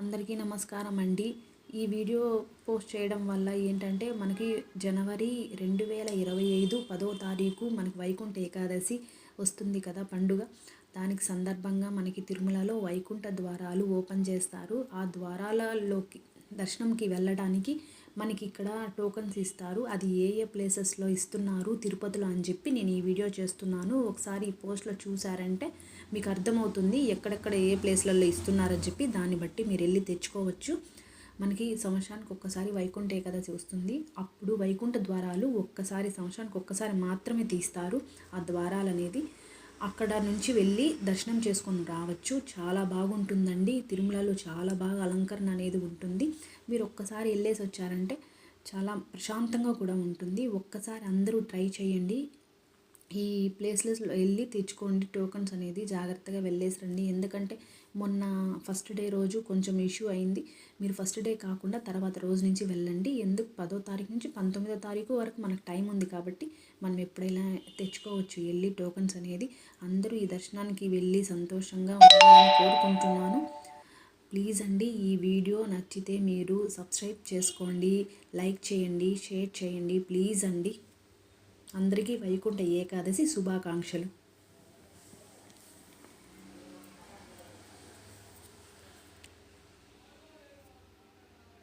అందరికీ నమస్కారం అండి. ఈ వీడియో పోస్ట్ చేయడం వల్ల ఏంటంటే మనకి జనవరి రెండు వేల ఇరవై ఐదు పదో తారీఖు మనకి వైకుంఠ ఏకాదశి వస్తుంది కదా పండుగ. దానికి సందర్భంగా మనకి తిరుమలలో వైకుంఠ ద్వారాలు ఓపెన్ చేస్తారు. ఆ ద్వారాలలోకి దర్శనంకి వెళ్ళడానికి మనకి ఇక్కడ టోకన్స్ ఇస్తారు. అది ఏ ఏ ప్లేసెస్లో ఇస్తున్నారు తిరుపతిలో అని చెప్పి నేను ఈ వీడియో చేస్తున్నాను. ఒకసారి ఈ పోస్ట్లో చూసారంటే మీకు అర్థమవుతుంది ఎక్కడెక్కడ ఏ ప్లేస్లలో ఇస్తున్నారని చెప్పి. దాన్ని బట్టి మీరు వెళ్ళి తెచ్చుకోవచ్చు. మనకి సంవత్సరానికి ఒక్కసారి వైకుంఠ ఏకాదశి వస్తుంది. అప్పుడు వైకుంఠ ద్వారాలు ఒక్కసారి సంవత్సరానికి ఒక్కసారి మాత్రమే తీస్తారు. ఆ ద్వారాలు అనేది అక్కడ నుంచి వెళ్ళి దర్శనం చేసుకొని రావచ్చు. చాలా బాగుంటుందండి. తిరుమలలో చాలా బాగా అలంకరణ అనేది ఉంటుంది. మీరు ఒక్కసారి వెళ్ళేసి వచ్చారంటే చాలా ప్రశాంతంగా కూడా ఉంటుంది. ఒక్కసారి అందరూ ట్రై చేయండి. ఈ ప్లేస్లెస్లో వెళ్ళి తెచ్చుకోండి టోకన్స్ అనేది. జాగ్రత్తగా వెళ్ళేసి రండి. ఎందుకంటే మొన్న ఫస్ట్ డే రోజు కొంచెం ఇష్యూ అయింది. మీరు ఫస్ట్ డే కాకుండా తర్వాత రోజు నుంచి వెళ్ళండి. ఎందుకు? పదో తారీఖు నుంచి పంతొమ్మిదో తారీఖు వరకు మనకు టైం ఉంది కాబట్టి మనం ఎప్పుడైనా తెచ్చుకోవచ్చు వెళ్ళి టోకన్స్ అనేది. అందరూ ఈ దర్శనానికి వెళ్ళి సంతోషంగా ఉండాలని కోరుకుంటున్నాను. ప్లీజ్ అండి ఈ వీడియో నచ్చితే మీరు సబ్స్క్రైబ్ చేసుకోండి. లైక్ చేయండి షేర్ చేయండి. ప్లీజ్ అండి. అందరికీ వైకుంఠ ఏకాదశి శుభాకాంక్షలు.